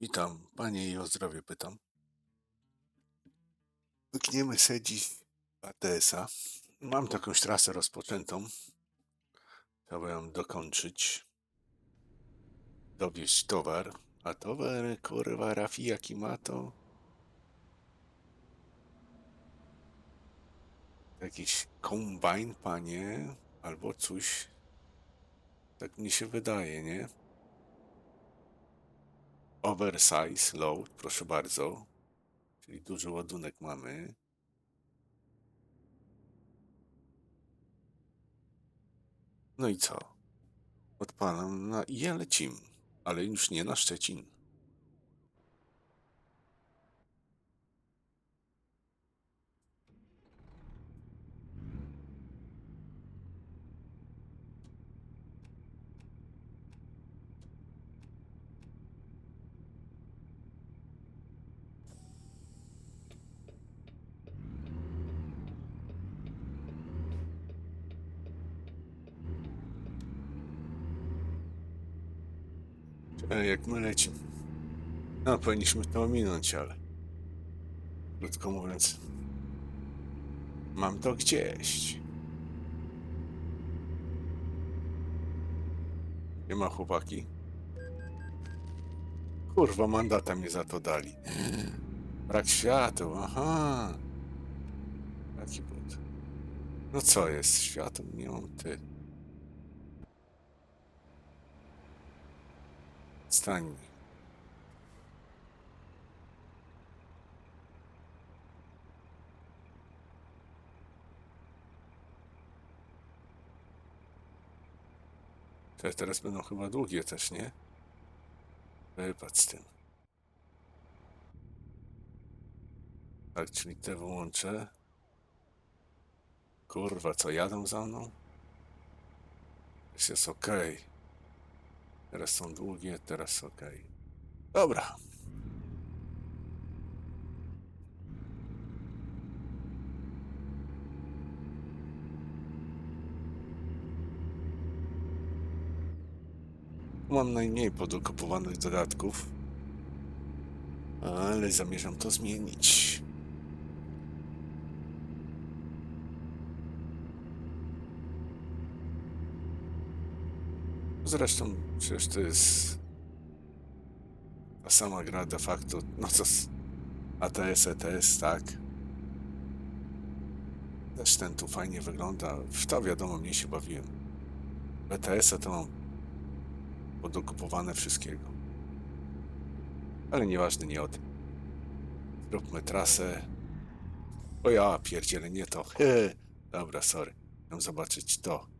Witam, panie i o zdrowie pytam. Wykniemy se dziś ATS-a. Mam taką trasę rozpoczętą. Chciałbym ją dokończyć. Dowieźć towar. A towar, kurwa, Rafi jaki ma to... Jakiś kombajn, panie, albo coś. Tak mi się wydaje, nie? Oversize load, proszę bardzo. Czyli duży ładunek mamy. No i co? Odpalam na i ja ale już nie na Szczecin. Jak my lecimy. No, powinniśmy to ominąć, ale... Krótko mówiąc... Mam to gdzieś. Nie ma chłopaki. Kurwa, mandata mi za to dali. Brak świateł, aha. Jaki but. No co jest? Światło nie mam ty. Stań. Te teraz będą chyba długie też, nie? Wypad z tym. Tak, czyli te wyłączę. Kurwa, co jadą za mną? Jest, jest ok. Teraz są długie, teraz ok. Dobra. Mam najmniej podokupowanych dodatków, ale zamierzam to zmienić. Zresztą przecież to jest ta sama gra de facto, no co z ATS, ETS, tak? Też ten tu fajnie wygląda. W to wiadomo, mnie się bawiłem. ETS-a to mam podokupowane wszystkiego. Ale nieważne, nie o tym. Zróbmy trasę. O ja, pierdzielę, nie to. Dobra, sorry. Chcę zobaczyć to.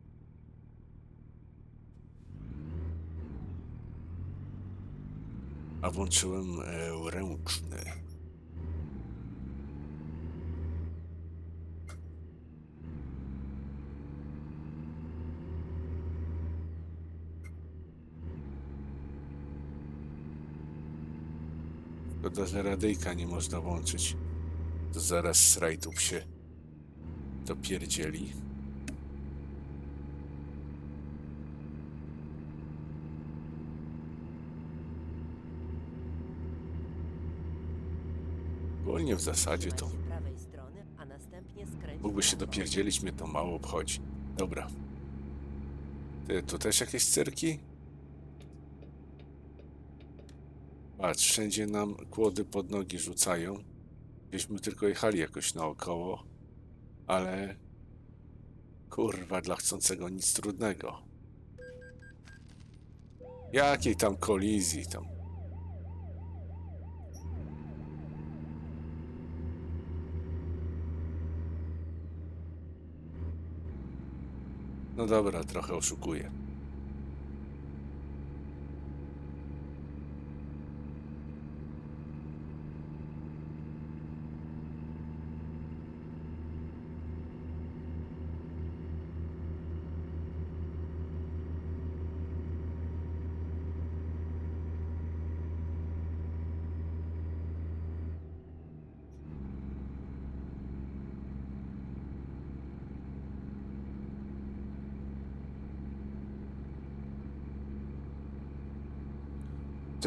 A włączyłem e, ręczny. Szkoda, że radyjka nie można włączyć. To zaraz rajdów się dopierdzieli. Ogólnie w zasadzie to mógłby się dopierdzielić, mnie to mało obchodzi. Dobra. Ty, tu też jakieś cyrki? Patrz, wszędzie nam kłody pod nogi rzucają. Gdzieśmy tylko jechali jakoś naokoło, ale kurwa, dla chcącego nic trudnego. Jakiej tam kolizji tam? No dobra, trochę oszukuję.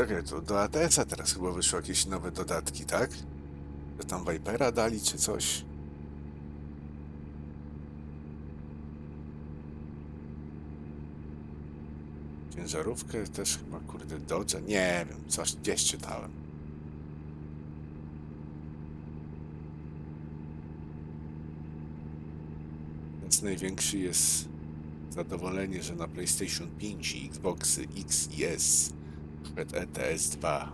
Czekaj, to do ATS-a teraz chyba wyszły jakieś nowe dodatki, tak? Że tam Vipera dali czy coś? Ciężarówkę też chyba, kurde, Dodge? Nie wiem, coś gdzieś czytałem. Więc największy jest zadowolenie, że na PlayStation 5 i Xboxy X i S przed ETS 2.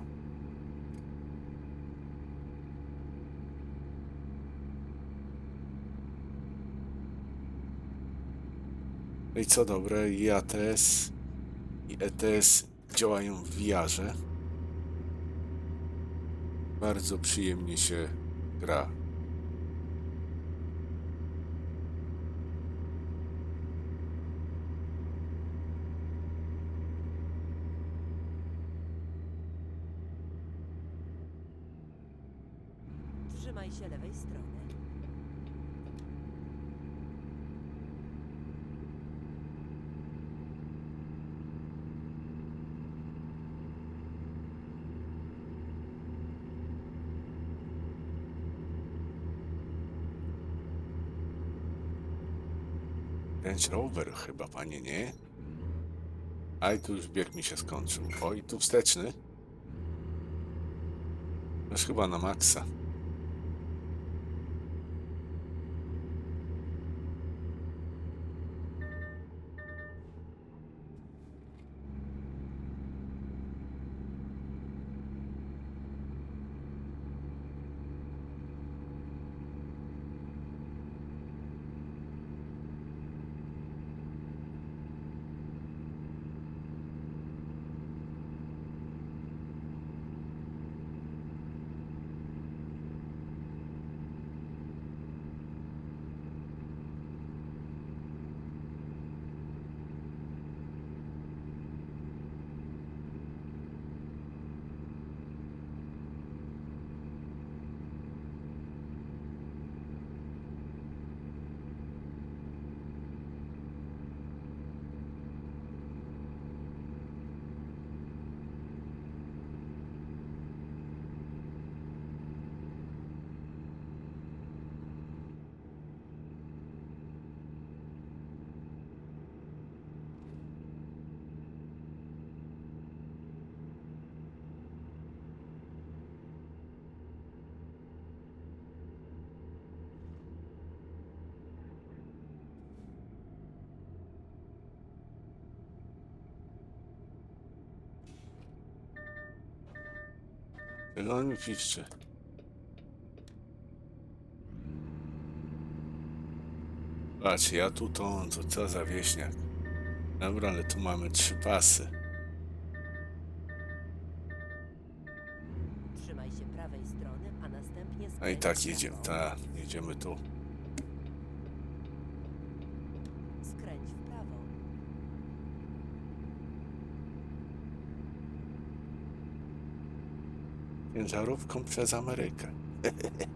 No i co dobre, i ATS i ETS działają w VR-ze. Bardzo przyjemnie się gra. Trzymaj się lewej strony. Range Rover chyba, panie, nie? Aj, tu już bieg mi się skończył. Oj, tu wsteczny. Już chyba na maksa. On mi piszczy? Patrz, ja tu to on, to co za wieśniak. Dobra, ale tu mamy trzy pasy. Trzymaj się prawej strony, a następnie A i tak jedziemy, tak, jedziemy tu. Skręć w prawo. Ciężarówką przez Amerykę.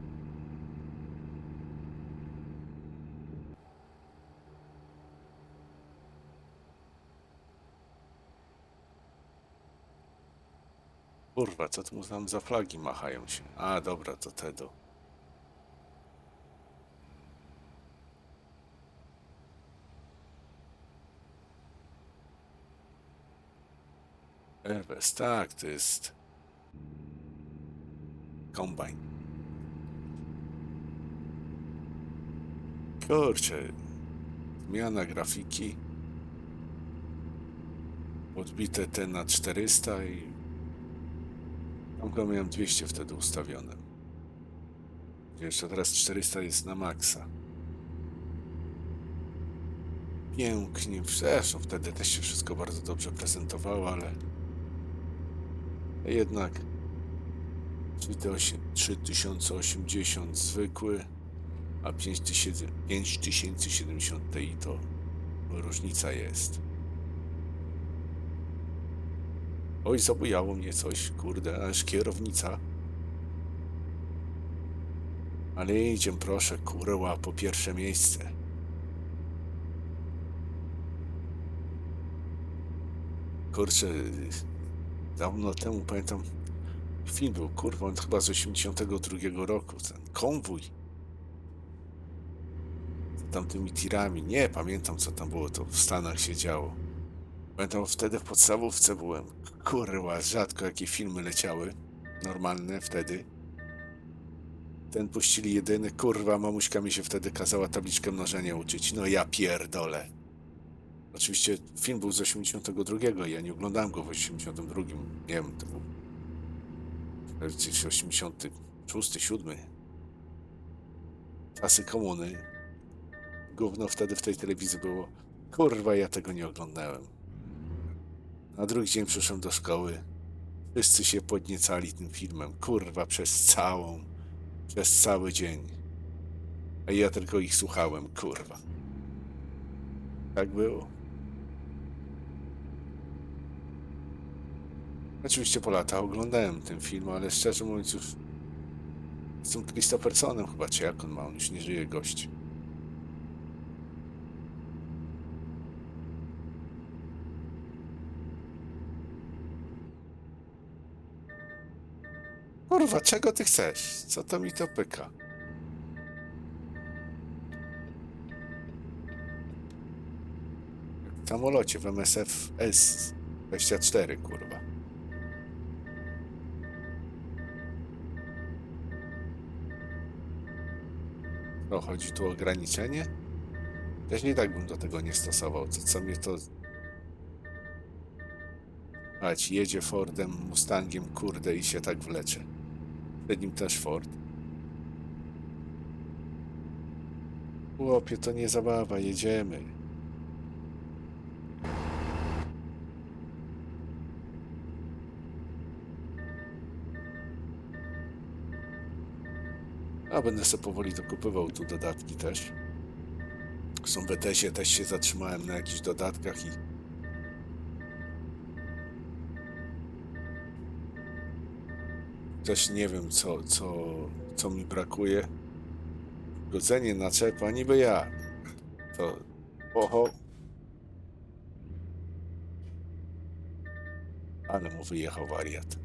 Kurwa, co tu tam za flagi machają się? A, dobra, to te do... Airbus, tak, to jest... Kombajn. Kurczę, zmiana grafiki. Podbite te na 400 i tam go miałem 200 wtedy ustawione. Jeszcze teraz 400 jest na maksa. Pięknie, zresztą wtedy też się wszystko bardzo dobrze prezentowało, ale jednak 3080 zwykły, a 5000 5070 Ti to różnica jest. Oj, zabujało mnie coś, kurde, aż kierownica. Ale idziemy, proszę, kurwa, po pierwsze miejsce. Kurczę, dawno temu pamiętam film był, kurwa, on chyba z 82 roku, ten konwój. Z tamtymi tirami. Nie pamiętam co tam było, to w Stanach się działo. Pamiętam, wtedy w podstawówce byłem. Kurwa, rzadko jakie filmy leciały. Normalne wtedy. Ten puścili jedyny, kurwa, mamuśka mi się wtedy kazała tabliczkę mnożenia uczyć. No ja pierdolę. Oczywiście film był z 82, ja nie oglądałem go w 82. Nie wiem, to był gdzieś 86, 7. Czasy komuny. Gówno wtedy w tej telewizji było. Kurwa, ja tego nie oglądałem. Na drugi dzień przyszedłem do szkoły. Wszyscy się podniecali tym filmem. Kurwa, przez całą, przez cały dzień. A ja tylko ich słuchałem, kurwa. Tak było. Oczywiście po latach oglądałem ten film, ale szczerze mówiąc już z tym Christophersonem chyba, czy jak on ma, on już nie żyje gość. Kurwa, czego ty chcesz? Co to mi to pyka? W samolocie w MSF S-24, kurwa. Chodzi tu o ograniczenie? Też nie tak bym do tego nie stosował. Co, co mnie to... Ać, jedzie Fordem, Mustangiem, kurde, i się tak wlecze. Przed nim też Ford. Chłopie, to nie zabawa, jedziemy. A będę sobie powoli dokupywał tu dodatki też. Są w ETS-ie, też się zatrzymałem na jakichś dodatkach i też nie wiem co, co, co mi brakuje. Godzenie naczepa, niby ja. To oho. Ale mu wyjechał wariat.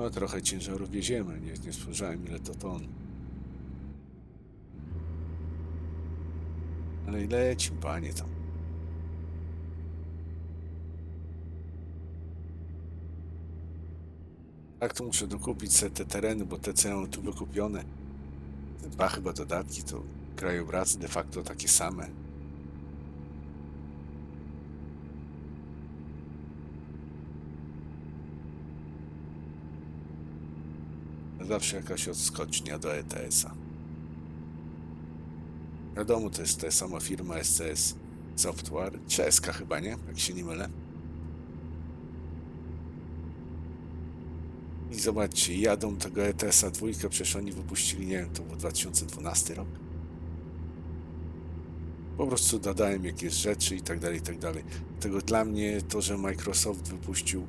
No, trochę ciężaru wieziemy, nie, nie spojrzałem ile to ton. Ale ile leci, panie tam. Tak, to muszę dokupić sobie te tereny, bo te co ja mam tu wykupione. Te dwa chyba dodatki to krajobrazy de facto takie same. Zawsze jakaś odskocznia do ETS-a. Wiadomo, to jest ta sama firma SCS Software. Czeska chyba, nie? Jak się nie mylę. I zobaczcie, jadą tego ETS-a dwójkę, przecież oni wypuścili, nie wiem, to był 2012 rok. Po prostu dodałem jakieś rzeczy i tak dalej, i tak dalej. Tego dla mnie to, że Microsoft wypuścił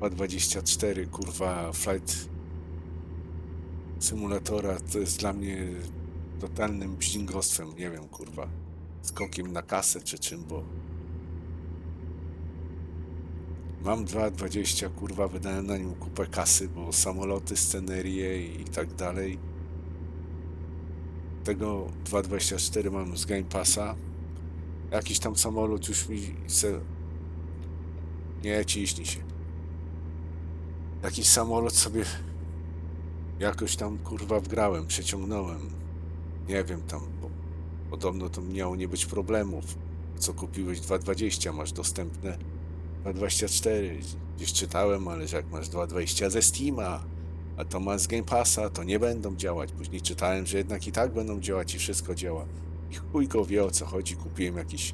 2.24, kurwa, Flight symulatora to jest dla mnie totalnym bździngostwem, nie wiem, kurwa, skokiem na kasę czy czym, bo mam 2,20, kurwa, wydałem na nim kupę kasy, bo samoloty, scenerie i tak dalej. Tego 2,24 mam z Game Passa. Jakiś tam samolot już mi se... Nie, ciśnij się. Jakiś samolot sobie jakoś tam kurwa wgrałem, przeciągnąłem. Nie wiem tam, bo podobno to miało nie być problemów. Co kupiłeś 2.20, masz dostępne 2.24. Gdzieś czytałem, ale że jak masz 2.20 ze Steama, a to masz z Game Passa, to nie będą działać. Później czytałem, że jednak i tak będą działać i wszystko działa. I chuj go wie o co chodzi. Kupiłem jakiś,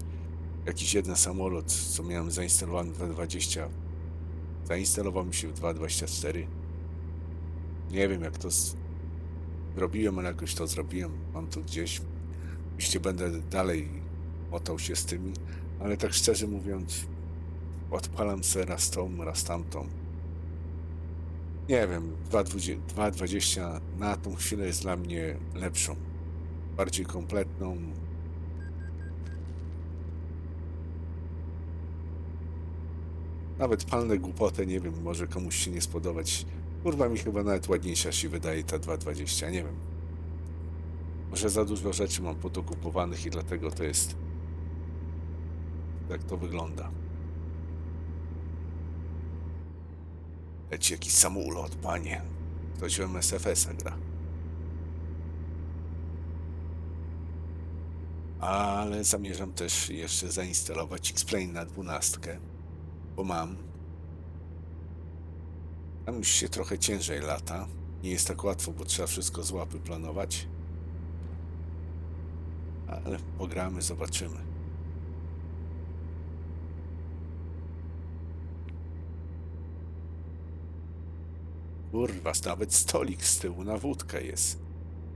jakiś jeden samolot, co miałem zainstalowany w 2.20. Zainstalował mi się w 2.24. Nie wiem jak to. Zrobiłem, ale jakoś to zrobiłem. Mam to gdzieś. Oczywiście będę dalej motał się z tymi, ale tak szczerze mówiąc, odpalam se raz tą, raz tamtą. Nie wiem, 2.20 2.20 na tą chwilę jest dla mnie lepszą, bardziej kompletną. Nawet palne głupotę, nie wiem, może komuś się nie spodobać. Kurwa mi chyba nawet ładniejsza się wydaje ta 2.20, nie wiem. Może za dużo rzeczy mam podokupowanych i dlatego to jest tak to wygląda. Leci jakiś samolot, panie. Ktoś w MSFS-a gra. Ale zamierzam też jeszcze zainstalować X-Plane na dwunastkę, bo mam. Tam już się trochę ciężej lata. Nie jest tak łatwo, bo trzeba wszystko z łapy planować. Ale pogramy, zobaczymy. Kurwa, nawet stolik z tyłu na wódkę jest.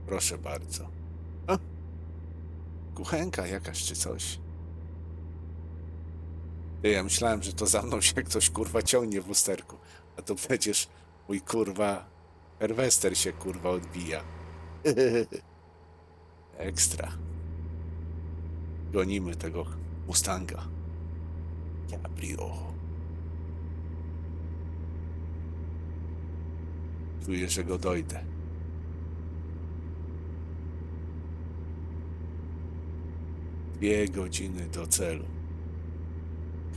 Proszę bardzo. A? Kuchenka jakaś czy coś. Ja myślałem, że to za mną się ktoś kurwa ciągnie w lusterku. A to przecież mój kurwa Herwester się kurwa odbija. Ekstra. Gonimy tego Mustanga. Cabrio. Czuję, że go dojdę. Dwie godziny do celu.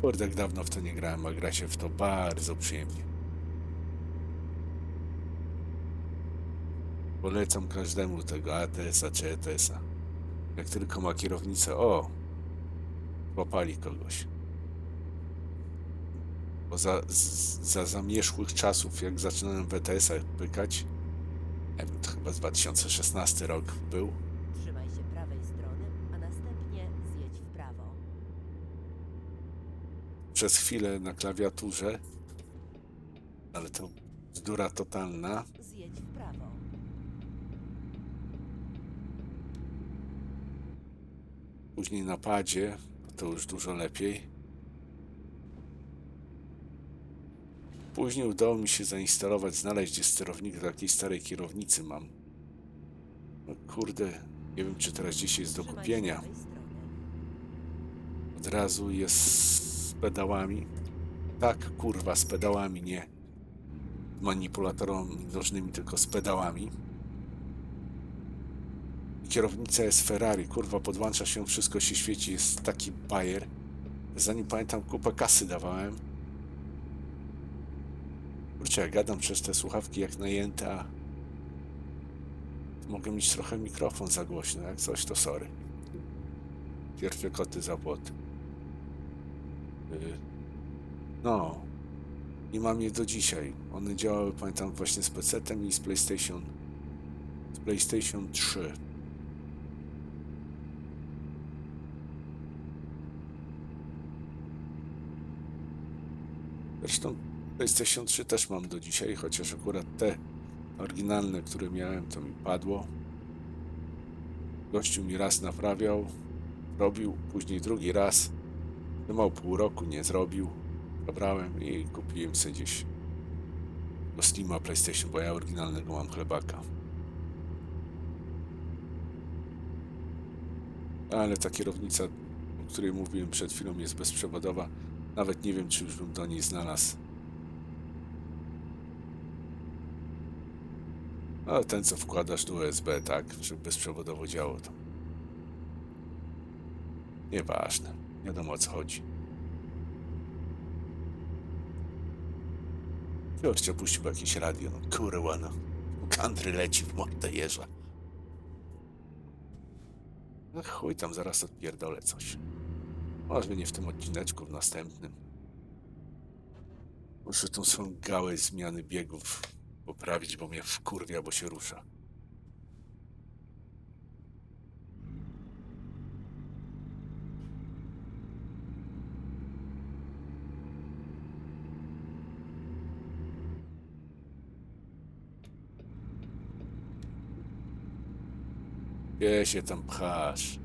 Kurde, dawno w to nie grałem, a gra się w to bardzo przyjemnie. Polecam każdemu tego ATS-a czy ETS-a. Jak tylko ma kierownicę, o, popali kogoś. Bo za, z, za zamierzchłych czasów, jak zaczynałem w ETS-ach pykać, nie wiem, to chyba z 2016 rok był, Trzymaj się prawej strony, a następnie zjedź w prawo. przez chwilę na klawiaturze, ale to bzdura totalna. Zjedź w prawo. Później na padzie to już dużo lepiej. Później udało mi się zainstalować, znaleźć gdzie sterownik do jakiejś starej kierownicy mam. No kurde, nie wiem czy teraz gdzieś jest do kupienia. Od razu jest z pedałami. Tak, kurwa, z pedałami, nie manipulatorami nożnymi, tylko z pedałami. Kierownica jest Ferrari, kurwa, podłącza się, wszystko się świeci, jest taki bajer. Zanim pamiętam, kupę kasy dawałem. Kurczę, ja gadam przez te słuchawki jak najęte, a mogę mieć trochę mikrofon za głośno, jak coś to sorry. Pierwsze koty za płot. Y, No. I mam je do dzisiaj. One działały, pamiętam, właśnie z PC-tem i z PlayStation. Z PlayStation 3. Zresztą PlayStation 3 też mam do dzisiaj, chociaż akurat te oryginalne, które miałem, to mi padło. Gościu mi raz naprawiał, robił, później drugi raz. Trzymał pół roku, nie zrobił. Zabrałem i kupiłem sobie gdzieś do Steama PlayStation, bo ja oryginalnego mam chlebaka. Ale ta kierownica, o której mówiłem przed chwilą, jest bezprzewodowa. Nawet nie wiem, czy już bym do niej znalazł. No, ten co wkładasz do USB, tak, żeby bezprzewodowo działało to. Nieważne. Wiadomo o co chodzi. George opuścił jakieś radio. No kurwa no. Country leci w mordę jeża. No chuj tam, zaraz odpierdolę coś. Może nie w tym odcineczku, w następnym. Muszę tą swoją gałę zmiany biegów poprawić, bo mnie wkurwia, bo się rusza. Gdzie się tam pchasz?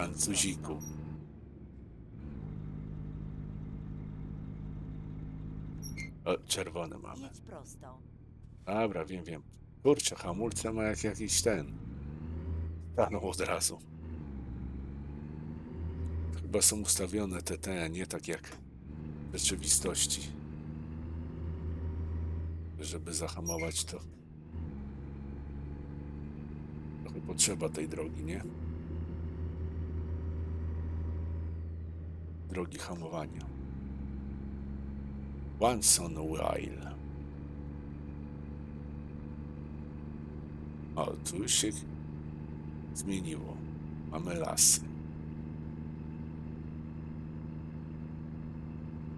Francuziku. O, czerwone mamy. Jedź prosto. Dobra, wiem, wiem. Kurczę, hamulce ma jak jakiś ten. Stanął od razu. Chyba są ustawione te, te, nie tak jak w rzeczywistości. Żeby zahamować to. Trochę potrzeba tej drogi, nie? Drogi hamowania. Once on a while. O, tu się zmieniło. Mamy lasy.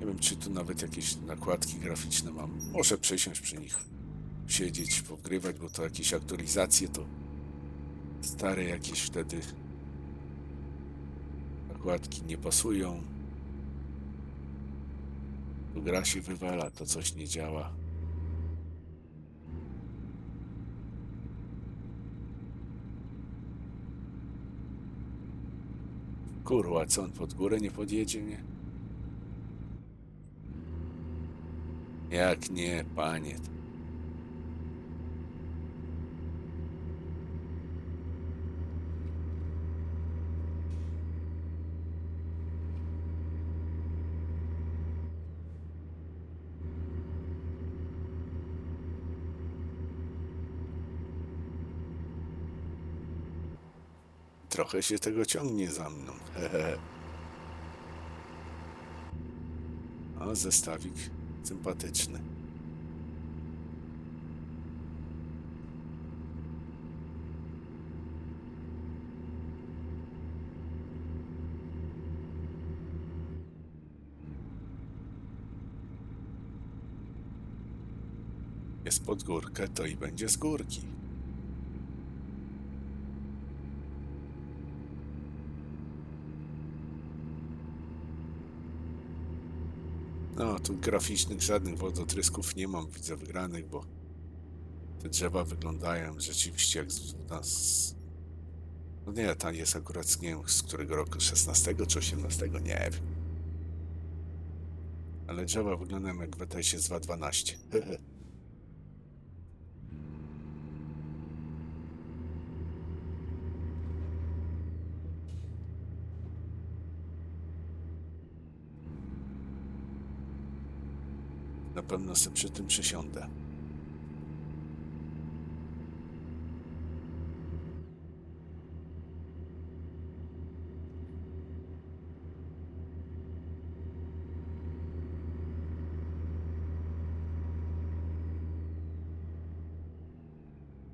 Nie wiem, czy tu nawet jakieś nakładki graficzne mam. Może przesiąść przy nich. Siedzieć, pogrywać, bo to jakieś aktualizacje to stare jakieś wtedy nakładki nie pasują. Tu gra się wywala, to coś nie działa. Kurwa, co on pod górę nie podjedzie mnie? Jak nie, panie. Trochę się tego ciągnie za mną. Hehe. A zestawik sympatyczny. Jest pod górkę, to i będzie z górki. No, tu graficznych żadnych wodotrysków nie mam, widzę wygranych, bo te drzewa wyglądają rzeczywiście jak z nas. No nie, ta jest akurat nie wiem, z którego roku, 16 czy 18, nie wiem. Ale drzewa wyglądają jak w ETS z 2.12. pewno sobie przy tym przysiądę.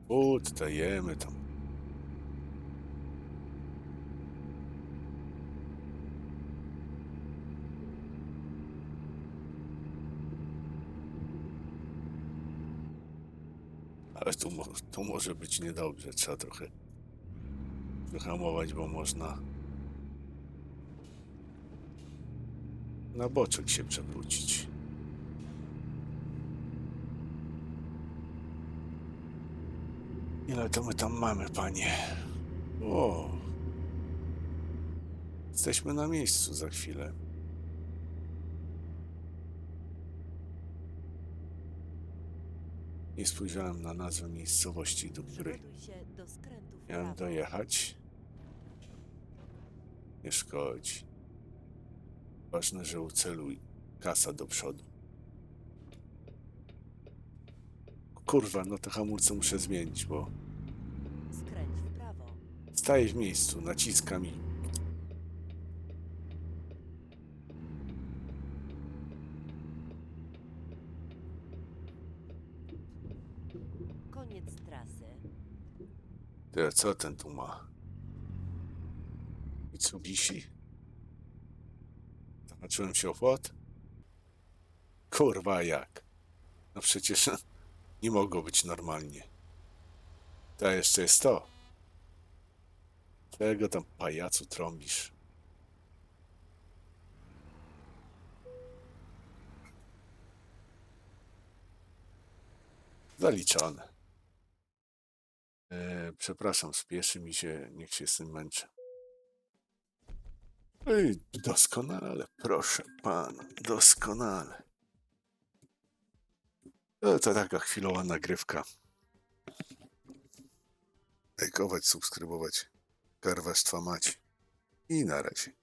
Oddajemy tam. Ale tu, tu może być niedobrze. Trzeba trochę wyhamować, bo można na boczek się przewrócić. Ile to my tam mamy, panie? O! Jesteśmy na miejscu za chwilę. Nie spojrzałem na nazwę miejscowości, do której Przygotuj się do skrętu w miałem prawo. dojechać. Nie szkodzi. Ważne, że uceluj kasa do przodu. Kurwa, no to hamulce muszę zmienić, bo Skręć w prawo. staję w miejscu, naciskam i Ty, co ten tu ma? Mitsubishi? Zobaczyłem się o płot? Kurwa, jak? No przecież nie mogło być normalnie. To jeszcze jest to. Czego tam pajacu trąbisz? Zaliczone. E, przepraszam, spieszy mi się, niech się z tym męczę. Ej, doskonale, proszę pana, doskonale. No, to taka chwilowa nagrywka. Lajkować, subskrybować. Karwastwa mać. I na razie.